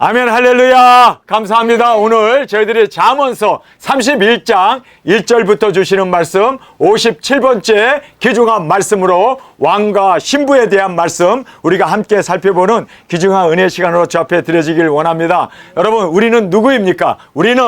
아멘 할렐루야. 감사합니다. 오늘 저희들이 잠언서 31장 1절부터 주시는 말씀 57번째 기중한 말씀으로 왕과 신부에 대한 말씀 우리가 함께 살펴보는 기중한 은혜 시간으로 저 앞에 드려지길 원합니다. 여러분 우리는 누구입니까? 우리는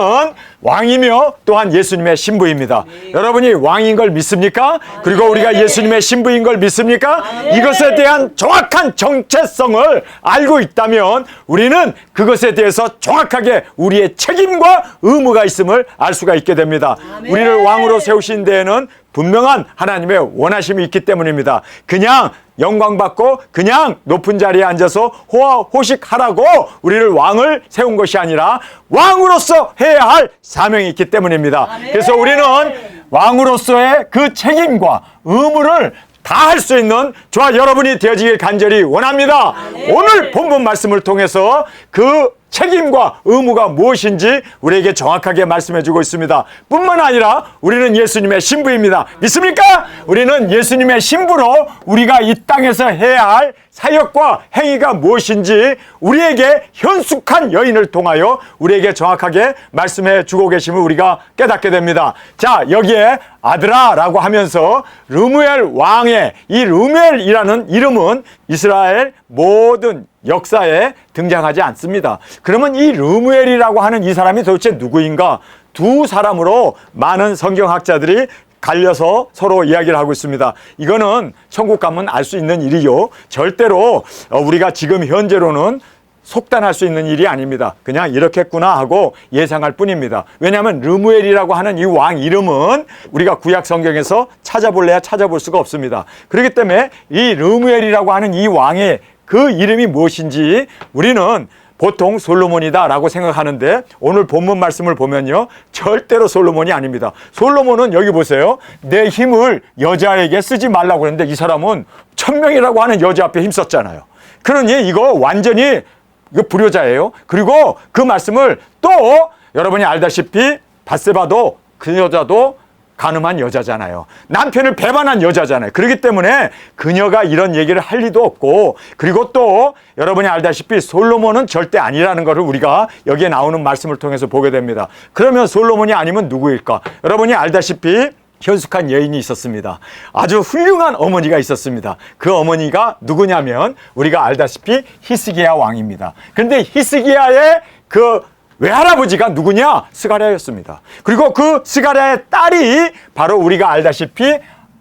왕이며 또한 예수님의 신부입니다. 여러분이 왕인 걸 믿습니까? 그리고 우리가 예수님의 신부인 걸 믿습니까? 이것에 대한 정확한 정체성을 알고 있다면 우리는 그 것에 대해서 정확하게 우리의 책임과 의무가 있음을 알 수가 있게 됩니다. 우리를 왕으로 세우신 데에는 분명한 하나님의 원하심이 있기 때문입니다. 그냥 영광 받고 그냥 높은 자리에 앉아서 호화 호식하라고 우리를 왕을 세운 것이 아니라 왕으로서 해야 할 사명이 있기 때문입니다. 그래서 우리는 왕으로서의 그 책임과 의무를 다 할 수 있는 저와 여러분이 되어지길 간절히 원합니다. 오늘 본문 말씀을 통해서 그 책임과 의무가 무엇인지 우리에게 정확하게 말씀해 주고 있습니다. 뿐만 아니라 우리는 예수님의 신부입니다. 믿습니까? 우리는 예수님의 신부로 우리가 이 땅에서 해야 할 사역과 행위가 무엇인지 우리에게 현숙한 여인을 통하여 우리에게 정확하게 말씀해 주고 계심을 우리가 깨닫게 됩니다. 자, 여기에 아드라라고 하면서 르무엘 왕의 이 르무엘이라는 이름은 이스라엘 모든 역사에 등장하지 않습니다. 그러면 이 르무엘이라고 하는 이 사람이 도대체 누구인가? 두 사람으로 많은 성경학자들이 갈려서 서로 이야기를 하고 있습니다. 이거는 천국 가면 알 수 있는 일이요. 절대로 어, 우리가 지금 현재로는 속단할 수 있는 일이 아닙니다. 그냥 이렇겠구나 하고 예상할 뿐입니다. 왜냐하면 르무엘이라고 하는 이 왕 이름은 우리가 구약 성경에서 찾아볼래야 찾아볼 수가 없습니다. 그렇기 때문에 이 르무엘이라고 하는 이 왕의 그 이름이 무엇인지 우리는 보통 솔로몬이다라고 생각하는데 오늘 본문 말씀을 보면요. 절대로 솔로몬이 아닙니다. 솔로몬은 여기 보세요. 내 힘을 여자에게 쓰지 말라고 했는데 이 사람은 천명이라고 하는 여자 앞에 힘썼잖아요. 그러니 이거 완전히 이거 불효자예요. 그리고 그 말씀을 또 여러분이 알다시피 바세바도 그 여자도 가늠한 여자잖아요. 남편을 배반한 여자잖아요. 그렇기 때문에 그녀가 이런 얘기를 할 리도 없고 그리고 또 여러분이 알다시피 솔로몬은 절대 아니라는 것을 우리가 여기에 나오는 말씀을 통해서 보게 됩니다. 그러면 솔로몬이 아니면 누구일까? 여러분이 알다시피 현숙한 여인이 있었습니다. 아주 훌륭한 어머니가 있었습니다. 그 어머니가 누구냐면 우리가 알다시피 히스기야 왕입니다. 그런데 히스기야의 그 외할아버지가 누구냐? 스가랴였습니다. 그리고 그 스가랴의 딸이 바로 우리가 알다시피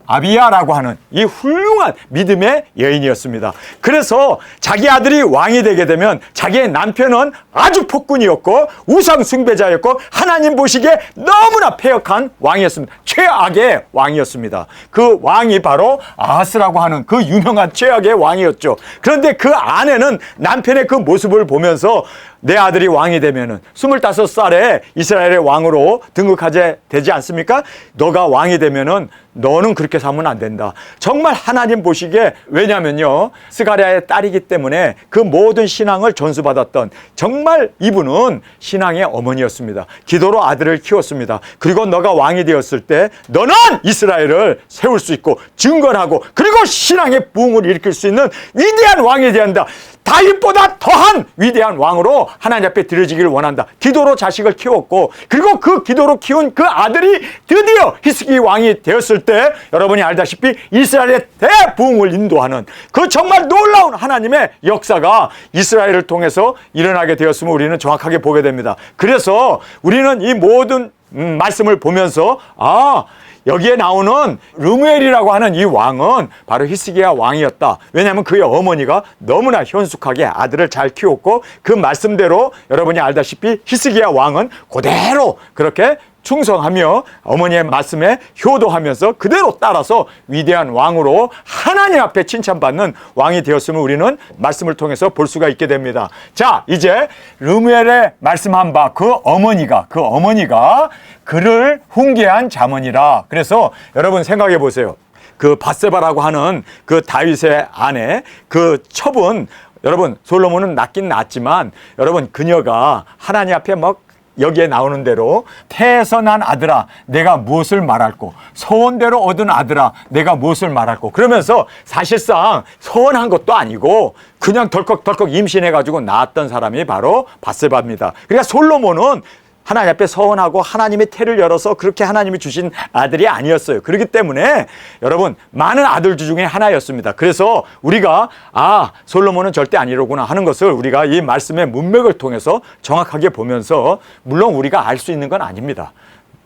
아비야라고 하는 이 훌륭한 믿음의 여인이었습니다. 그래서 자기 아들이 왕이 되게 되면 자기의 남편은 아주 폭군이었고 우상 숭배자였고 하나님 보시기에 너무나 폐역한 왕이었습니다. 최악의 왕이었습니다. 그 왕이 바로 아하스라고 하는 그 유명한 최악의 왕이었죠. 그런데 그 아내는 남편의 그 모습을 보면서 내 아들이 왕이 되면은 25살에 이스라엘의 왕으로 등극하게 되지 않습니까? 너가 왕이 되면은 너는 그렇게 살면 안 된다. 정말 하나님 보시기에 왜냐면요. 스가랴의 딸이기 때문에 그 모든 신앙을 전수받았던 정말 이분은 신앙의 어머니였습니다. 기도로 아들을 키웠습니다. 그리고 너가 왕이 되었을 때 너는 이스라엘을 세울 수 있고 증거하고 그리고 신앙의 부흥을 일으킬 수 있는 위대한 왕이 한다. 다윗보다 더한 위대한 왕으로 하나님 앞에 드려지기를 원한다. 기도로 자식을 키웠고 그리고 그 기도로 키운 그 아들이 드디어 히스기 왕이 되었을 때 여러분이 알다시피 이스라엘의 대부흥을 인도하는 그 정말 놀라운 하나님의 역사가 이스라엘을 통해서 일어나게 되었음을 우리는 정확하게 보게 됩니다. 그래서 우리는 이 모든 음, 말씀을 보면서 아 여기에 나오는 르무엘이라고 하는 이 왕은 바로 히스기야 왕이었다. 왜냐하면 그의 어머니가 너무나 현숙하게 아들을 잘 키웠고 그 말씀대로 여러분이 알다시피 히스기야 왕은 그대로 그렇게 충성하며 어머니의 말씀에 효도하면서 그대로 따라서 위대한 왕으로 하나님 앞에 칭찬받는 왕이 되었음을 우리는 말씀을 통해서 볼 수가 있게 됩니다. 자, 이제 르무엘의 말씀한 바 그 어머니가 그 어머니가 그를 훈계한 자문이라. 그래서 여러분 생각해 보세요. 그 바세바라고 하는 그 다윗의 아내 그 첩은 여러분 솔로몬은 낳긴 낳았지만 여러분 그녀가 하나님 앞에 막 여기에 나오는 대로 태에서 난 아들아 내가 무엇을 말할꼬 소원대로 얻은 아들아 내가 무엇을 말할꼬 그러면서 사실상 소원한 것도 아니고 그냥 덜컥덜컥 임신해 가지고 낳았던 사람이 바로 바세바입니다. 그러니까 솔로몬은 하나님 앞에 서원하고 하나님의 태를 열어서 그렇게 하나님이 주신 아들이 아니었어요. 그렇기 때문에 여러분 많은 아들 중에 하나였습니다. 그래서 우리가 아 솔로몬은 절대 아니로구나 하는 것을 우리가 이 말씀의 문맥을 통해서 정확하게 보면서 물론 우리가 알 수 있는 건 아닙니다.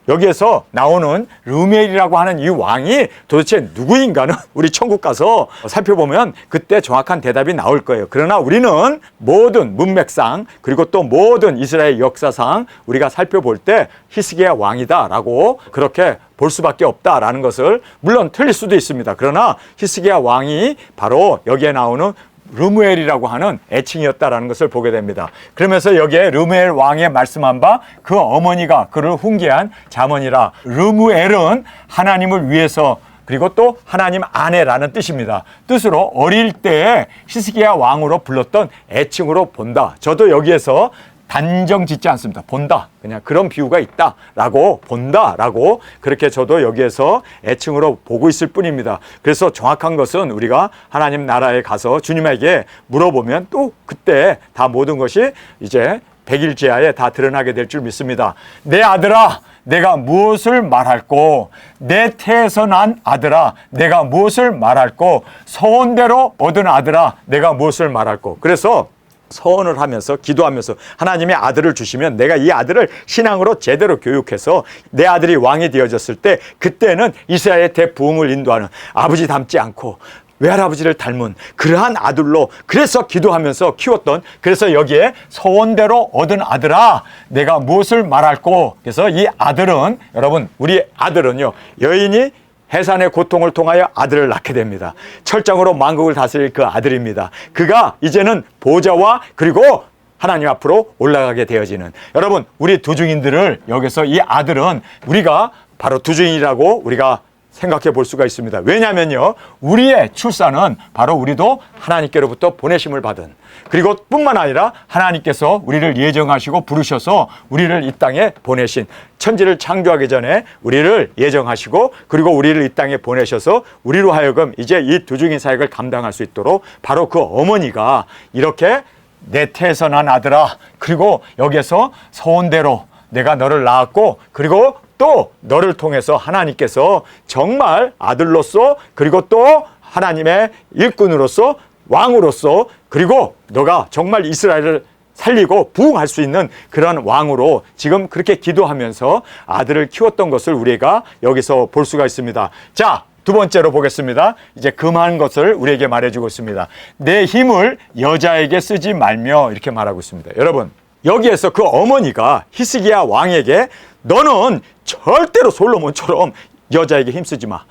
여기에서 나오는 르멜이라고 하는 이 왕이 도대체 누구인가는 우리 천국 가서 살펴보면 그때 정확한 대답이 나올 거예요. 그러나 우리는 모든 문맥상 그리고 또 모든 이스라엘 역사상 우리가 살펴볼 때 히스기야 왕이다라고 그렇게 볼 수밖에 없다라는 것을 물론 틀릴 수도 있습니다. 그러나 히스기야 왕이 바로 여기에 나오는 르무엘이라고 하는 애칭이었다라는 것을 보게 됩니다. 그러면서 여기에 르무엘 왕의 말씀한 바 그 어머니가 그를 훈계한 자문이라 르무엘은 하나님을 위해서 그리고 또 하나님 아내라는 뜻입니다. 뜻으로 어릴 때 히스기야 왕으로 불렀던 애칭으로 본다. 저도 여기에서 단정 짓지 않습니다. 본다. 그냥 그런 비유가 있다라고 본다라고 그렇게 저도 여기에서 애칭으로 보고 있을 뿐입니다. 그래서 정확한 것은 우리가 하나님 나라에 가서 주님에게 물어보면 또 그때 다 모든 것이 이제 백일제하에 다 드러나게 될 줄 믿습니다. 내 아들아, 내가 무엇을 말할꼬? 내 태에서 난 아들아, 내가 무엇을 말할꼬? 서원대로 얻은 아들아, 내가 무엇을 말할꼬? 그래서 서원을 하면서 기도하면서 하나님의 아들을 주시면 내가 이 아들을 신앙으로 제대로 교육해서 내 아들이 왕이 되어졌을 때 그때는 이스라엘의 대부흥을 인도하는 아버지 닮지 않고 외할아버지를 닮은 그러한 아들로 그래서 기도하면서 키웠던 그래서 여기에 서원대로 얻은 아들아 내가 무엇을 말할꼬? 그래서 이 아들은 여러분 우리 아들은요 여인이 해산의 고통을 통하여 아들을 낳게 됩니다. 철장으로 만국을 다스릴 그 아들입니다. 그가 이제는 보좌와 그리고 하나님 앞으로 올라가게 되어지는 여러분 우리 두중인들을 여기서 이 아들은 우리가 바로 두중인이라고 우리가 생각해 볼 수가 있습니다. 왜냐하면요, 우리의 출산은 바로 우리도 하나님께로부터 보내심을 받은 그리고 뿐만 아니라 하나님께서 우리를 예정하시고 부르셔서 우리를 이 땅에 보내신 천지를 창조하기 전에 우리를 예정하시고 그리고 우리를 이 땅에 보내셔서 우리로 하여금 이제 이 두중인 사역을 감당할 수 있도록 바로 그 어머니가 이렇게 내 태에서 난 아들아 그리고 여기에서 소원대로 내가 너를 낳았고 그리고 또 너를 통해서 하나님께서 정말 아들로서 그리고 또 하나님의 일꾼으로서 왕으로서 그리고 너가 정말 이스라엘을 살리고 부흥할 수 있는 그런 왕으로 지금 그렇게 기도하면서 아들을 키웠던 것을 우리가 여기서 볼 수가 있습니다. 자, 두 번째로 보겠습니다. 이제 금한 것을 우리에게 말해주고 있습니다. 내 힘을 여자에게 쓰지 말며 이렇게 말하고 있습니다. 여러분, 여기에서 그 어머니가 히스기야 왕에게 너는 절대로 솔로몬처럼 여자에게 힘쓰지 마.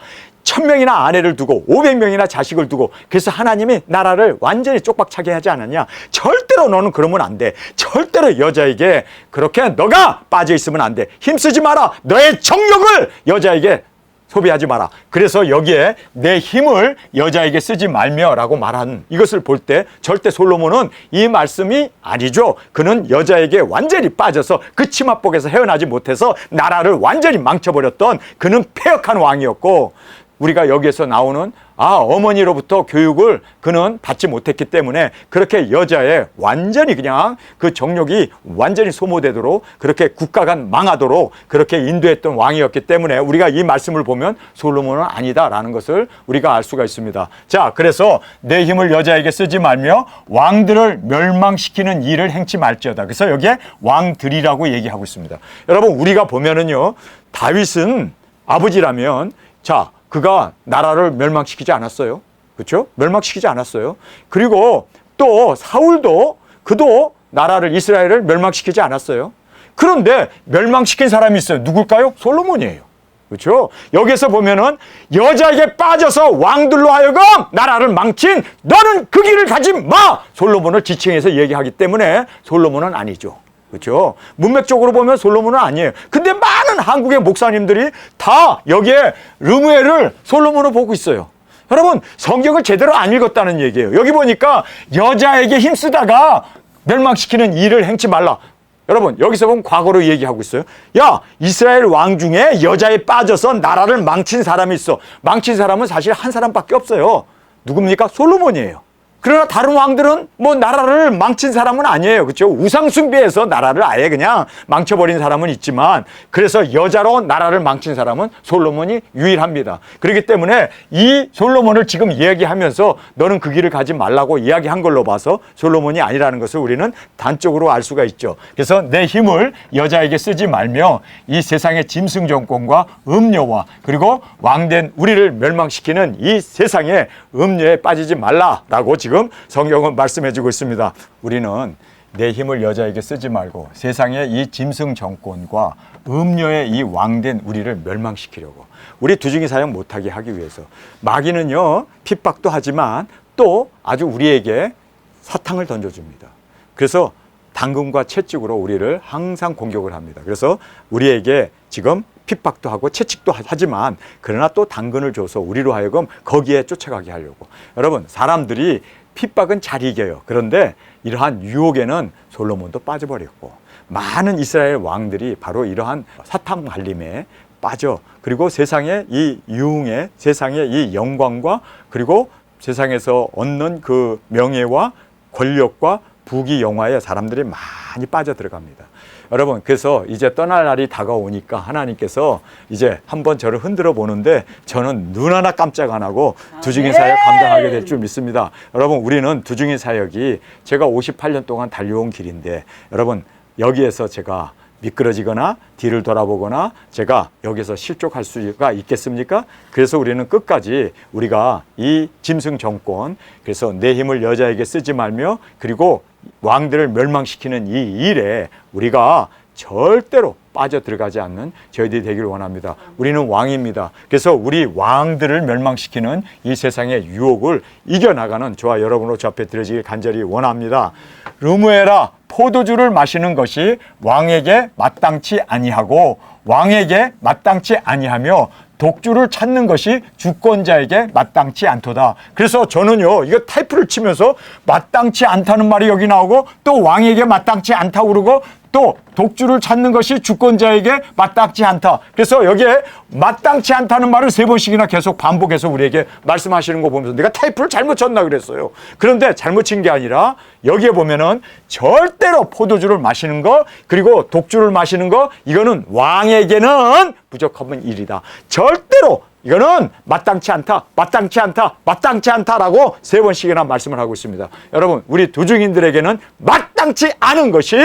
천 명이나 아내를 두고 오백 명이나 자식을 두고 그래서 하나님이 나라를 완전히 쪽박차게 하지 않았냐? 절대로 너는 그러면 안 돼. 절대로 여자에게 그렇게 너가 빠져 있으면 안 돼. 힘쓰지 마라. 너의 정력을 여자에게 소비하지 마라. 그래서 여기에 내 힘을 여자에게 쓰지 말며라고 말한 이것을 볼 때 절대 솔로몬은 이 말씀이 아니죠. 그는 여자에게 완전히 빠져서 그 치맛복에서 헤어나지 못해서 나라를 완전히 망쳐버렸던 그는 폐역한 왕이었고 우리가 여기에서 나오는 아 어머니로부터 교육을 그는 받지 못했기 때문에 그렇게 여자의 완전히 그냥 그 정력이 완전히 소모되도록 그렇게 국가가 망하도록 그렇게 인도했던 왕이었기 때문에 우리가 이 말씀을 보면 솔로몬은 아니다라는 것을 우리가 알 수가 있습니다. 자 그래서 내 힘을 여자에게 쓰지 말며 왕들을 멸망시키는 일을 행치 말지어다. 그래서 여기에 왕들이라고 얘기하고 있습니다. 여러분 우리가 보면은요 다윗은 아버지라면 자 그가 나라를 멸망시키지 않았어요. 그렇죠? 멸망시키지 않았어요. 그리고 또 사울도 그도 나라를 이스라엘을 멸망시키지 않았어요. 그런데 멸망시킨 사람이 있어요. 누굴까요? 솔로몬이에요. 그렇죠? 여기서 보면은 여자에게 빠져서 왕들로 하여금 나라를 망친 너는 그 길을 가지 마. 솔로몬을 지칭해서 얘기하기 때문에 솔로몬은 아니죠. 그렇죠? 문맥적으로 보면 솔로몬은 아니에요. 근데 많은 한국의 목사님들이 다 여기에 르무엘을 솔로몬으로 보고 있어요. 여러분, 성경을 제대로 안 읽었다는 얘기예요. 여기 보니까 여자에게 힘쓰다가 멸망시키는 일을 행치 말라. 여러분 여기서 보면 과거로 얘기하고 있어요. 야 이스라엘 왕 중에 여자에 빠져서 나라를 망친 사람이 있어. 망친 사람은 사실 한 사람밖에 없어요. 누굽니까? 솔로몬이에요. 그러나 다른 왕들은 뭐 나라를 망친 사람은 아니에요. 그렇죠? 우상 숭배해서 나라를 아예 그냥 망쳐버린 사람은 있지만 그래서 여자로 나라를 망친 사람은 솔로몬이 유일합니다. 그렇기 때문에 이 솔로몬을 지금 이야기하면서 너는 그 길을 가지 말라고 이야기한 걸로 봐서 솔로몬이 아니라는 것을 우리는 단적으로 알 수가 있죠. 그래서 내 힘을 여자에게 쓰지 말며 이 세상의 짐승 정권과 음료와 그리고 왕된 우리를 멸망시키는 이 세상의 음료에 빠지지 말라라고 지금 성경은 말씀해 주고 있습니다. 우리는 내 힘을 여자에게 쓰지 말고 세상의 이 짐승 정권과 음료의 이 왕된 우리를 멸망시키려고 우리 두중이 사역 못하게 하기 위해서 마귀는요 핍박도 하지만 또 아주 우리에게 사탕을 던져줍니다. 그래서 당근과 채찍으로 우리를 항상 공격을 합니다. 그래서 우리에게 지금 핍박도 하고 채찍도 하지만 그러나 또 당근을 줘서 우리로 하여금 거기에 쫓아가게 하려고. 여러분 사람들이 핍박은 잘 이겨요. 그런데 이러한 유혹에는 솔로몬도 빠져버렸고 많은 이스라엘 왕들이 바로 이러한 사탕 발림에 빠져 그리고 세상의 이 유흥에 세상의 이 영광과 그리고 세상에서 얻는 그 명예와 권력과 부귀 영화에 사람들이 많이 빠져 들어갑니다. 여러분 그래서 이제 떠날 날이 다가오니까 하나님께서 이제 한번 저를 흔들어 보는데 저는 눈 하나 깜짝 안 하고 두중인 사역 감당하게 될 줄 믿습니다. 여러분 우리는 두중인 사역이 제가 58년 동안 달려온 길인데 여러분 여기에서 제가 미끄러지거나 뒤를 돌아보거나 제가 여기서 실족할 수가 있겠습니까? 그래서 우리는 끝까지 우리가 이 짐승 정권 그래서 내 힘을 여자에게 쓰지 말며 그리고 왕들을 멸망시키는 이 일에 우리가 절대로 빠져 들어가지 않는 저희들이 되기를 원합니다. 우리는 왕입니다. 그래서 우리 왕들을 멸망시키는 이 세상의 유혹을 이겨나가는 저와 여러분으로 저 앞에 드려지길 간절히 원합니다. 르무에라 포도주를 마시는 것이 왕에게 마땅치 아니하고 왕에게 마땅치 아니하며 독주를 찾는 것이 주권자에게 마땅치 않도다. 그래서 저는요, 이거 타이프를 치면서 마땅치 않다는 말이 여기 나오고 또 왕에게 마땅치 않다고 그러고 또 독주를 찾는 것이 주권자에게 마땅치 않다. 그래서 여기에 마땅치 않다는 말을 세 번씩이나 계속 반복해서 우리에게 말씀하시는 거 보면서 내가 타이프를 잘못 쳤나 그랬어요. 그런데 잘못 친 게 아니라 여기에 보면은 절대로 포도주를 마시는 거 그리고 독주를 마시는 거 이거는 왕에게는 부적합한 일이다. 절대로 이거는 마땅치 않다, 마땅치 않다, 마땅치 않다라고 세 번씩이나 말씀을 하고 있습니다. 여러분, 우리 두중인들에게는 마땅치 않은 것이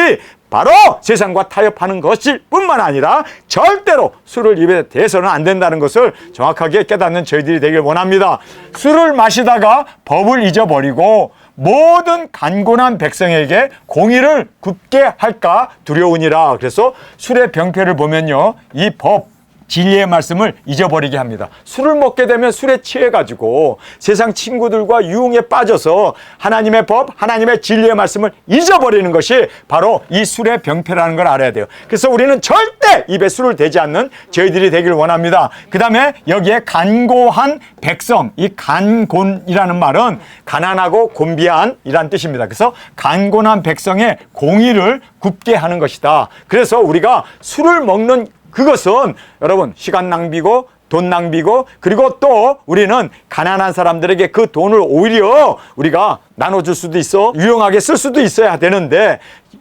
바로 세상과 타협하는 것일 뿐만 아니라 절대로 술을 입에 대서는 안 된다는 것을 정확하게 깨닫는 저희들이 되길 원합니다. 술을 마시다가 법을 잊어버리고 모든 간곤한 백성에게 공의를 굽게 할까 두려우니라. 그래서 술의 병폐를 보면요. 이 법, 진리의 말씀을 잊어버리게 합니다. 술을 먹게 되면 술에 취해가지고 세상 친구들과 유흥에 빠져서 하나님의 법, 하나님의 진리의 말씀을 잊어버리는 것이 바로 이 술의 병폐라는 걸 알아야 돼요. 그래서 우리는 절대 입에 술을 대지 않는 저희들이 되길 원합니다. 그 다음에 여기에 간고한 백성, 이 간곤이라는 말은 가난하고 곤비한 이란 뜻입니다. 그래서 간곤한 백성의 공의를 굽게 하는 것이다. 그래서 우리가 술을 먹는 그것은 여러분 시간 낭비고 돈 낭비고 그리고 또 우리는 가난한 사람들에게 그 돈을 오히려 우리가 나눠줄 수도 있어 유용하게 쓸 수도 있어야 되는데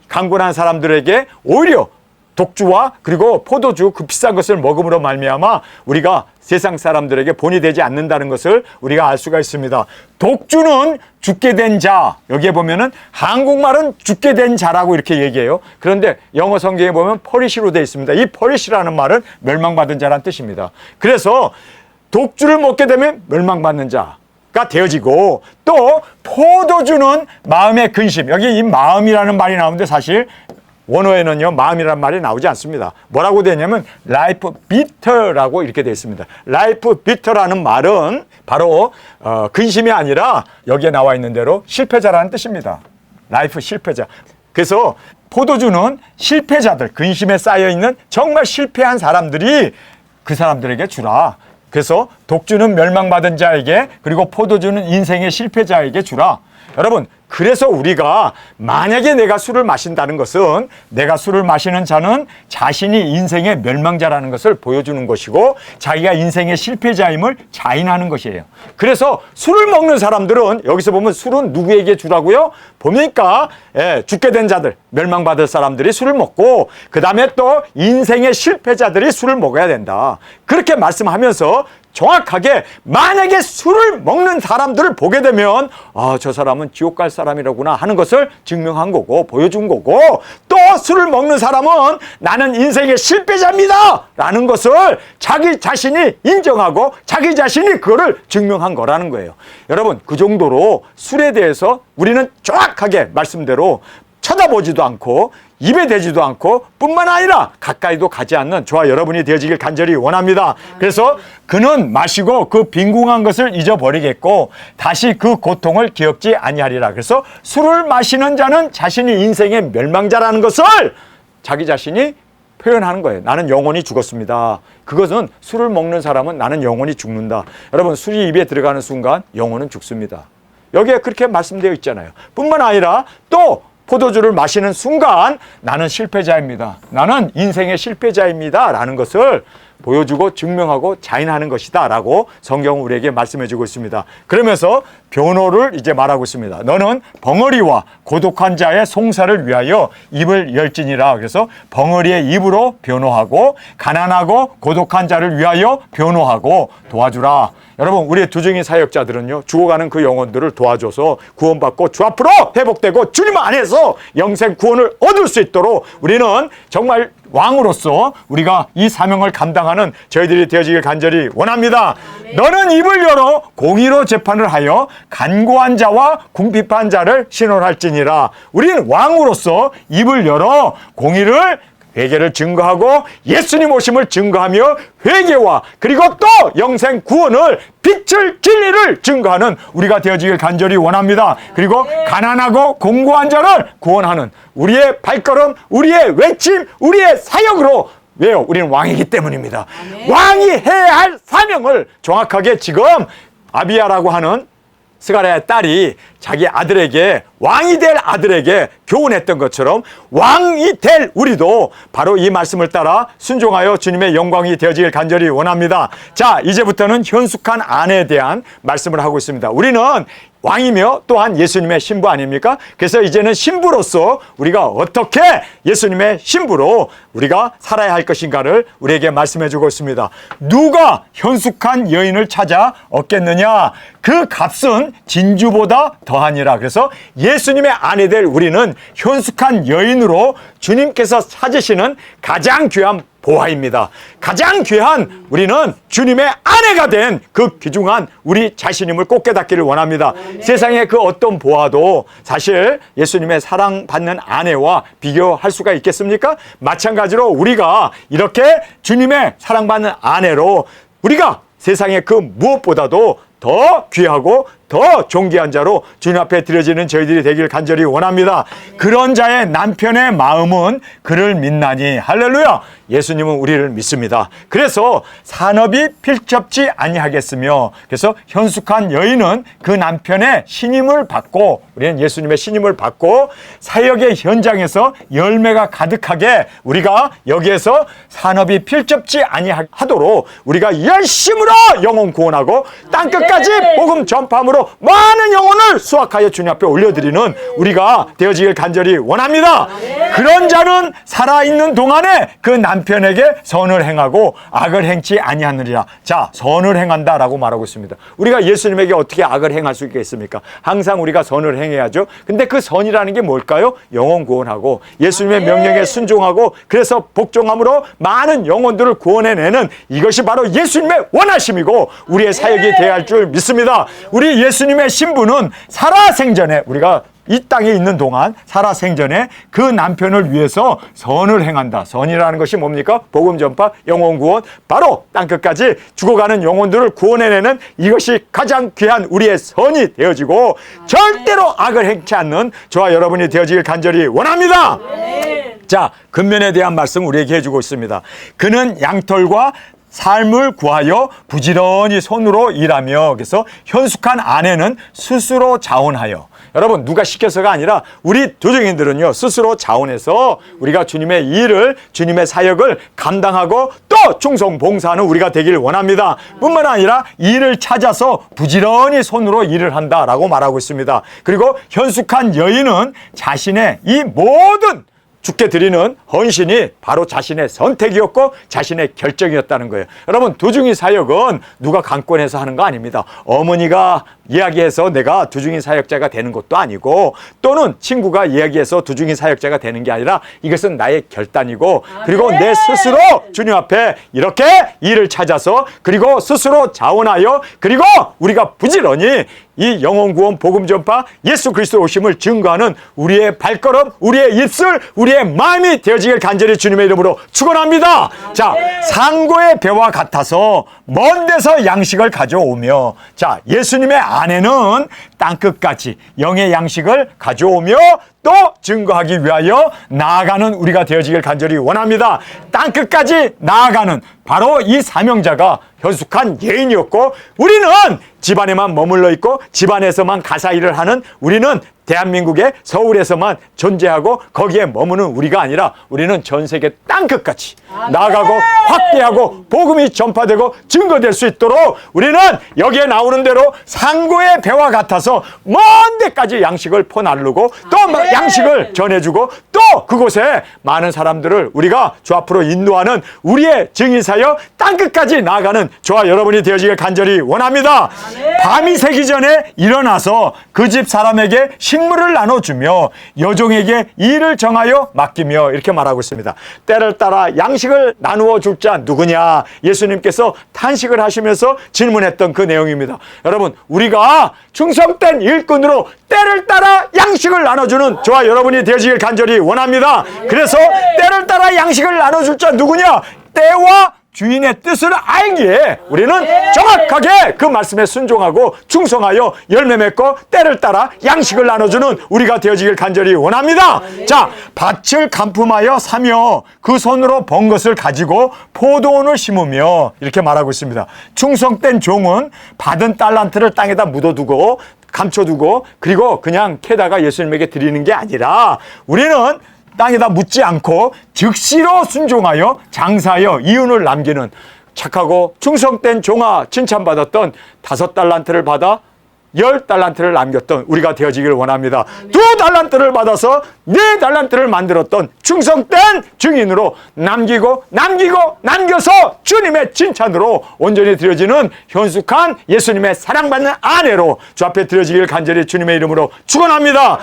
강군한 사람들에게 오히려 독주와 그리고 포도주 그 비싼 것을 먹음으로 말미암아 우리가 세상 사람들에게 본이 되지 않는다는 것을 우리가 알 수가 있습니다. 독주는 죽게 된 자. 여기에 보면은 한국말은 죽게 된 자라고 이렇게 얘기해요. 그런데 영어 성경에 보면 퍼리시로 되어 있습니다. 이 퍼리시라는 말은 멸망받은 자란 뜻입니다. 그래서 독주를 먹게 되면 멸망받는 자. 가 되어지고 또 포도주는 마음의 근심 여기 이 마음이라는 말이 나오는데 사실 원어에는요 마음이란 말이 나오지 않습니다. 뭐라고 되냐면 라이프 비터라고 이렇게 되어 있습니다. 라이프 비터라는 말은 바로 어, 근심이 아니라 여기에 나와 있는 대로 실패자라는 뜻입니다. 라이프 실패자. 그래서 포도주는 실패자들 근심에 쌓여 있는 정말 실패한 사람들이 그 사람들에게 주라. 그래서 독주는 멸망받은 자에게 그리고 포도주는 인생의 실패자에게 주라. 여러분 그래서 우리가 만약에 내가 술을 마신다는 것은 내가 술을 마시는 자는 자신이 인생의 멸망자라는 것을 보여주는 것이고 자기가 인생의 실패자임을 자인하는 것이에요. 그래서 술을 먹는 사람들은 여기서 보면 술은 누구에게 주라고요? 보니까 예, 죽게 된 자들, 멸망받을 사람들이 술을 먹고 그 다음에 또 인생의 실패자들이 술을 먹어야 된다. 그렇게 말씀하면서 정확하게 만약에 술을 먹는 사람들을 보게 되면 아, 저 사람은 지옥 갈 사람이라구나 하는 것을 증명한 거고 보여준 거고 또 술을 먹는 사람은 나는 인생의 실패자입니다 라는 것을 자기 자신이 인정하고 자기 자신이 그거를 증명한 거라는 거예요. 여러분 그 정도로 술에 대해서 우리는 정확하게 말씀대로 쳐다보지도 않고 입에 대지도 않고 뿐만 아니라 가까이도 가지 않는 저와 여러분이 되어지길 간절히 원합니다. 그래서 그는 마시고 그 빈궁한 것을 잊어버리겠고 다시 그 고통을 기억지 아니하리라. 그래서 술을 마시는 자는 자신이 인생의 멸망자라는 것을 자기 자신이 표현하는 거예요. 나는 영원히 죽었습니다. 그것은 술을 먹는 사람은 나는 영원히 죽는다. 여러분 술이 입에 들어가는 순간 영혼은 죽습니다. 여기에 그렇게 말씀되어 있잖아요. 뿐만 아니라 또 포도주를 마시는 순간 나는 실패자입니다. 나는 인생의 실패자입니다. 라는 것을 보여주고 증명하고 자인하는 것이다. 라고 성경은 우리에게 말씀해 주고 있습니다. 그러면서 변호를 이제 말하고 있습니다. 너는 벙어리와 고독한 자의 송사를 위하여 입을 열지니라. 그래서 벙어리의 입으로 변호하고 가난하고 고독한 자를 위하여 변호하고 도와주라. 여러분 우리의 두중인 사역자들은요 죽어가는 그 영혼들을 도와줘서 구원받고 주 앞으로 회복되고 주님 안에서 영생 구원을 얻을 수 있도록 우리는 정말 왕으로서 우리가 이 사명을 감당하는 저희들이 되어지길 간절히 원합니다. 너는 입을 열어 공의로 재판을 하여 간고한 자와 궁핍한 자를 신원할지니라. 우리는 왕으로서 입을 열어 공의를 회개를 증거하고 예수님 오심을 증거하며 회개와 그리고 또 영생 구원을 빛을 진리를 증거하는 우리가 되어지길 간절히 원합니다. 그리고 가난하고 공고한 자를 구원하는 우리의 발걸음, 우리의 외침, 우리의 사역으로 왜요? 우리는 왕이기 때문입니다. 왕이 해야 할 사명을 정확하게 지금 아비야라고 하는 스가랴의 딸이 자기 아들에게 왕이 될 아들에게 교훈했던 것처럼 왕이 될 우리도 바로 이 말씀을 따라 순종하여 주님의 영광이 되어지길 간절히 원합니다. 자, 이제부터는 현숙한 아내에 대한 말씀을 하고 있습니다. 우리는 왕이며 또한 예수님의 신부 아닙니까? 그래서 이제는 신부로서 우리가 어떻게 예수님의 신부로 우리가 살아야 할 것인가를 우리에게 말씀해 주고 있습니다. 누가 현숙한 여인을 찾아 얻겠느냐? 그 값은 진주보다 더하니라. 그래서 예수님의 아내 될 우리는 현숙한 여인으로 주님께서 찾으시는 가장 귀한 보화입니다. 가장 귀한 우리는 주님의 아내가 된 그 귀중한 우리 자신임을 꼭 깨닫기를 원합니다. 세상의 그 어떤 보화도 사실 예수님의 사랑받는 아내와 비교할 수가 있겠습니까? 마찬가지로 우리가 이렇게 주님의 사랑받는 아내로 우리가 세상의 그 무엇보다도 더 귀하고 더 존귀한 자로 주님 앞에 드려지는 저희들이 되길 간절히 원합니다. 그런 자의 남편의 마음은 그를 믿나니 할렐루야. 예수님은 우리를 믿습니다. 그래서 산업이 필적지 아니하겠으며 그래서 현숙한 여인은 그 남편의 신임을 받고 우리는 예수님의 신임을 받고 사역의 현장에서 열매가 가득하게 우리가 여기에서 산업이 필적지 아니하도록 우리가 열심으로 영혼 구원하고 땅 끝까지 복음 전파함으로 많은 영혼을 수확하여 주님 앞에 올려드리는 우리가 되어지길 간절히 원합니다. 그런 자는 살아있는 동안에 그 남편에게 선을 행하고 악을 행치 아니하느니라. 자, 선을 행한다라고 말하고 있습니다. 우리가 예수님에게 어떻게 악을 행할 수 있겠습니까? 항상 우리가 선을 행해야죠. 근데 그 선이라는 게 뭘까요? 영혼 구원하고 예수님의 명령에 순종하고 그래서 복종함으로 많은 영혼들을 구원해내는 이것이 바로 예수님의 원하심이고 우리의 사역이 되어야 할 줄 믿습니다. 우리 예수님의 신부는 살아생전에 우리가 이 땅에 있는 동안 살아생전에 그 남편을 위해서 선을 행한다. 선이라는 것이 뭡니까? 복음 전파, 영혼 구원. 바로 땅 끝까지 죽어가는 영혼들을 구원해내는 이것이 가장 귀한 우리의 선이 되어지고 절대로 악을 행치 않는 저와 여러분이 되어지길 간절히 원합니다. 자, 근면에 대한 말씀 우리에게 해주고 있습니다. 그는 양털과 삶을 구하여 부지런히 손으로 일하며 그래서 현숙한 아내는 스스로 자원하여 여러분 누가 시켜서가 아니라 우리 도정인들은요 스스로 자원해서 우리가 주님의 일을 주님의 사역을 감당하고 또 충성 봉사하는 우리가 되길 원합니다. 뿐만 아니라 일을 찾아서 부지런히 손으로 일을 한다라고 말하고 있습니다. 그리고 현숙한 여인은 자신의 이 모든 죽게 드리는 헌신이 바로 자신의 선택이었고 자신의 결정이었다는 거예요. 여러분 두중이 사역은 누가 강권해서 하는 거 아닙니다. 어머니가 이야기해서 내가 두중이 사역자가 되는 것도 아니고 또는 친구가 이야기해서 두중이 사역자가 되는 게 아니라 이것은 나의 결단이고 그리고 내 스스로 주님 앞에 이렇게 일을 찾아서 그리고 스스로 자원하여 그리고 우리가 부지런히 이 영혼 구원 복음 전파 예수 그리스도 오심을 증거하는 우리의 발걸음, 우리의 입술, 우리의 마음이 되어지길 간절히 주님의 이름으로 축원합니다. 자, 상고의 배와 같아서 먼 데서 양식을 가져오며 자, 예수님의 아내는 땅끝까지 영의 양식을 가져오며 또 증거하기 위하여 나아가는 우리가 되어지길 간절히 원합니다. 땅끝까지 나아가는 바로 이 사명자가 현숙한 예인이었고 우리는 집안에만 머물러 있고 집안에서만 가사 일을 하는 우리는 대한민국의 서울에서만 존재하고 거기에 머무는 우리가 아니라 우리는 전 세계 땅끝까지 나아가고 확대하고 복음이 전파되고 증거될 수 있도록 우리는 여기에 나오는 대로 상고의 배와 같아서 먼 데까지 양식을 퍼나르고 또 양식을 전해주고 또 그곳에 많은 사람들을 우리가 주 앞으로 인도하는 우리의 증인사역 땅끝까지 나아가는 저와 여러분이 되어지길 간절히 원합니다. 밤이 새기 전에 일어나서 그 집 사람에게 식물을 나눠주며 여종에게 일을 정하여 맡기며 이렇게 말하고 있습니다. 때를 따라 양식을 나누어 줄 자 누구냐? 예수님께서 탄식을 하시면서 질문했던 그 내용입니다. 여러분, 우리가 충성 된 일꾼으로 때를 따라 양식을 나눠주는 저와 여러분이 되어지길 간절히 원합니다. 그래서 때를 따라 양식을 나눠줄 자 누구냐? 때와 주인의 뜻을 알기에 우리는 정확하게 그 말씀에 순종하고 충성하여 열매 맺고 때를 따라 양식을 나눠주는 우리가 되어지길 간절히 원합니다. 자, 밭을 간품하여 사며 그 손으로 번 것을 가지고 포도원을 심으며 이렇게 말하고 있습니다. 충성된 종은 받은 달란트를 땅에다 묻어두고 감춰두고 그리고 그냥 캐다가 예수님에게 드리는 게 아니라 우리는 땅에다 묻지 않고 즉시로 순종하여 장사하여 이윤을 남기는 착하고 충성된 종아 칭찬받았던 다섯 달란트를 받아 열 달란트를 남겼던 우리가 되어지기를 원합니다. 두 달란트를 받아서 네 달란트를 만들었던 충성된 증인으로 남기고 남기고 남겨서 주님의 칭찬으로 온전히 드려지는 현숙한 예수님의 사랑받는 아내로 주 앞에 드려지길 간절히 주님의 이름으로 축원합니다.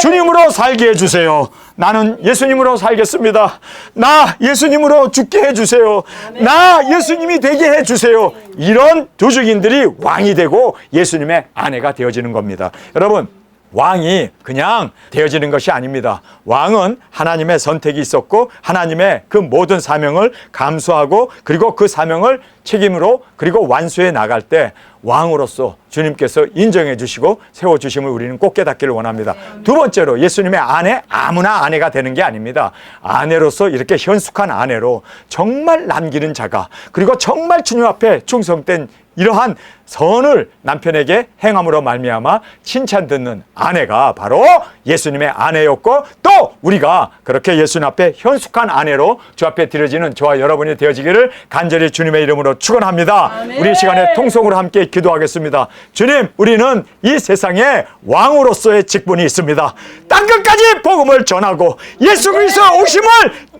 주님으로 살게 해주세요. 나는 예수님으로 살겠습니다. 나 예수님으로 죽게 해주세요. 나 예수님이 되게 해주세요. 이런 도주인들이 왕이 되고 예수님의 아내가 되어지는 겁니다. 여러분, 왕이 그냥 되어지는 것이 아닙니다. 왕은 하나님의 선택이 있었고 하나님의 그 모든 사명을 감수하고 그리고 그 사명을 책임으로 그리고 완수해 나갈 때 왕으로서 주님께서 인정해 주시고 세워 주심을 우리는 꼭 깨닫기를 원합니다. 두 번째로 예수님의 아내 아무나 아내가 되는 게 아닙니다. 아내로서 이렇게 현숙한 아내로 정말 남기는 자가 그리고 정말 주님 앞에 충성된 이러한 선을 남편에게 행함으로 말미암아 칭찬 듣는 아내가 바로 예수님의 아내였고 또 우리가 그렇게 예수님 앞에 현숙한 아내로 주 앞에 드려지는 저와 여러분이 되어지기를 간절히 주님의 이름으로 축원합니다. 우리 이 시간에 통성으로 함께 기도하겠습니다. 주님, 우리는 이 세상에 왕으로서의 직분이 있습니다. 땅 끝까지 복음을 전하고 예수 그리스도 오심을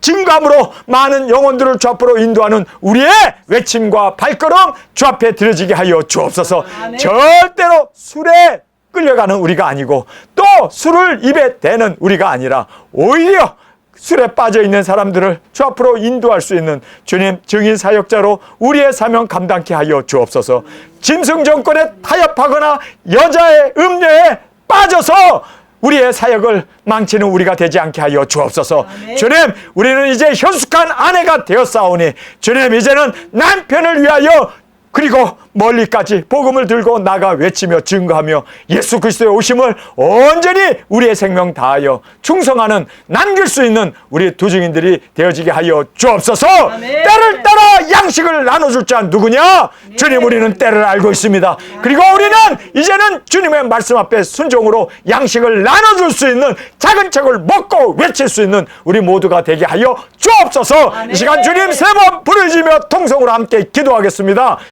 증감으로 많은 영혼들을 주 앞으로 인도하는 우리의 외침과 발걸음 주 앞에 드려지게 하여 주옵소서. 절대로 술에 끌려가는 우리가 아니고 또 술을 입에 대는 우리가 아니라 오히려 술에 빠져 있는 사람들을 주 앞으로 인도할 수 있는 주님 증인 사역자로 우리의 사명 감당케 하여 주옵소서. 짐승 정권에 타협하거나 여자의 음녀에 빠져서 우리의 사역을 망치는 우리가 되지 않게 하여 주옵소서. 주님, 우리는 이제 현숙한 아내가 되었사오니 주님 이제는 남편을 위하여 그리고 멀리까지 복음을 들고 나가 외치며 증거하며 예수 그리스도의 오심을 온전히 우리의 생명 다하여 충성하는 남길 수 있는 우리 두 증인들이 되어지게 하여 주옵소서. 아멘. 때를 따라 양식을 나눠줄 자 누구냐? 주님 우리는 때를 알고 있습니다. 그리고 우리는 이제는 주님의 말씀 앞에 순종으로 양식을 나눠줄 수 있는 작은 책을 먹고 외칠 수 있는 우리 모두가 되게 하여 주옵소서. 이 시간 주님 세 번 부르짖며 통성으로 함께 기도하겠습니다.